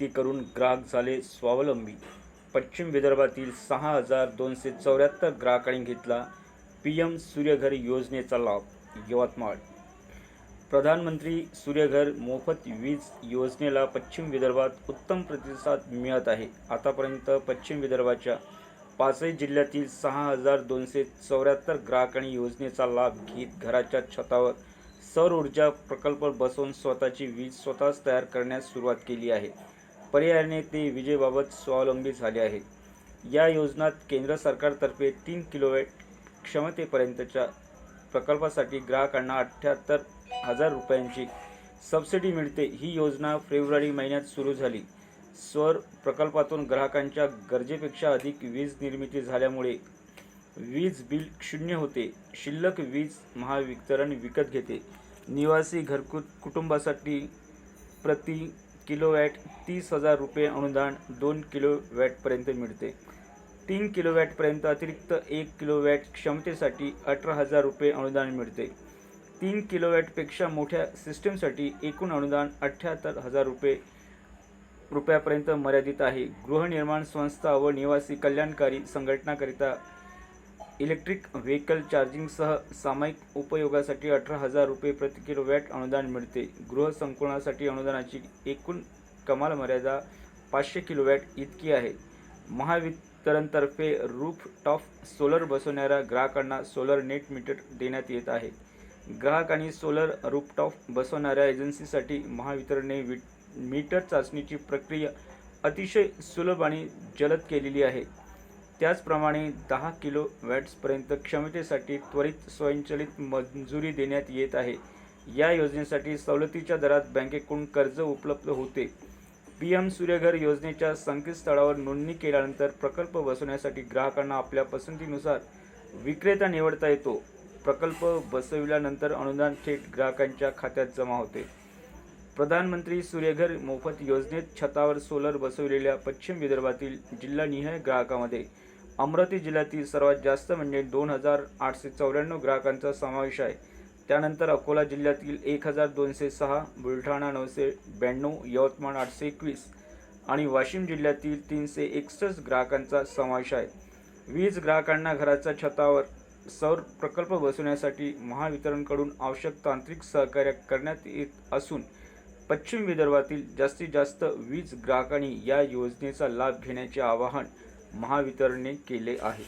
ग्राहक झाले स्वावलंबी. पश्चिम विदर्भातील सहा हजार दोनशे चौऱ्याहत्तर ग्राहकांनी घेतला पी एम सूर्यघर योजनेचा लाभ यवतमाळ. प्रधानमंत्री सूर्यघर मोफत वीज योजनेला पश्चिम विदर्भात उत्तम प्रतिसाद मिळत आहे. आतापर्यंत पश्चिम विदर्भाच्या पाचही जिल्ह्यातील सहा हजार दोनशे चौऱ्याहत्तर ग्राहकांनी योजनेचा लाभ घेत घराच्या छतावर सौर ऊर्जा प्रकल्प बसवून स्वतःची वीज स्वतःच तयार करण्यास सुरुवात केली आहे. पर्यायाने ते विजेबाबत स्वावलंबी झाले आहेत या योजनात केंद्र सरकारतर्फे तीन किलोवॅट क्षमतेपर्यंतच्या प्रकल्पासाठी ग्राहकांना अठ्ठ्याहत्तर हजार रुपयांची सबसिडी मिळते. ही योजना फेब्रुवारी महिन्यात सुरू झाली. स्वर प्रकल्पातून ग्राहकांच्या गरजेपेक्षा अधिक वीज निर्मिती झाल्यामुळे वीज बिल शून्य होते. शिल्लक वीज महावितरण विकत घेते. निवासी घरकुट कुटुंबासाठी प्रति किलोवॅट तीस हजार रुपये अनुदान दोन किलोवॅटपर्यंत मिळते. तीन किलोवॅटपर्यंत अतिरिक्त एक किलोवॅट क्षमतेसाठी अठरा हजार रुपये अनुदान मिळते. तीन किलोवॅटपेक्षा मोठ्या सिस्टीमसाठी एकूण अनुदान अठ्ठ्याहत्तर हजार रुपये रुपयापर्यंत मर्यादित आहे. गृहनिर्माण संस्था व निवासी कल्याणकारी संघटनाकरिता इलेक्ट्रिक व्हेकल चार्जिंगसह सामायिक उपयोगासाठी अठरा हजार रुपये प्रति किलोवॅट अनुदान मिळते. गृहसंकुलनासाठी अनुदानाची एकूण कमाल मर्यादा पाचशे किलोवॅट इतकी आहे. महावितरणतर्फे रूफ टॉप सोलर बसवणाऱ्या ग्राहकांना सोलर नेट मीटर देण्यात येत आहे. ग्राहक आणि सोलर रूपटॉप बसवणाऱ्या एजन्सीसाठी महावितरणने वि मीटर चाचणीची प्रक्रिया अतिशय सुलभ आणि जलद केलेली आहे. त्याचप्रमाणे दहा किलो वॅट्सपर्यंत क्षमतेसाठी त्वरित स्वयंचलित मंजुरी देण्यात येत आहे. या योजनेसाठी सवलतीच्या दरात बँकेकडून कर्ज उपलब्ध होते. पी एम सूर्यघर योजनेच्या संकेतस्थळावर नोंदणी केल्यानंतर प्रकल्प बसवण्यासाठी ग्राहकांना आपल्या पसंतीनुसार विक्रेता निवडता येतो. प्रकल्प बसविल्यानंतर अनुदान थेट ग्राहकांच्या खात्यात जमा होते. प्रधानमंत्री सूर्यघर मोफत योजनेत छतावर सोलर बसविलेल्या पश्चिम विदर्भातील जिल्हानिहाय ग्राहकामध्ये अमरावती जिल्ह्यातील सर्वात जास्त म्हणजे दोन हजार आठशे चौऱ्याण्णव ग्राहकांचा समावेश आहे. त्यानंतर अकोला जिल्ह्यातील एक हजार दोनशे सहा बुलढाणा नऊशे ब्याण्णव यवतमाळ आठशे एकवीस आणि वाशिम जिल्ह्यातील तीनशे एकसष्ट ग्राहकांचा समावेश आहे. वीज ग्राहकांना घराच्या छतावर सौर प्रकल्प बसवण्यासाठी महावितरणकडून आवश्यक तांत्रिक सहकार्य करण्यात येत असून पश्चिम विदर्भातील जास्तीत जास्त वीज ग्राहकांनी या योजनेचा लाभ घेण्याचे आवाहन महावितरणने केले आहे.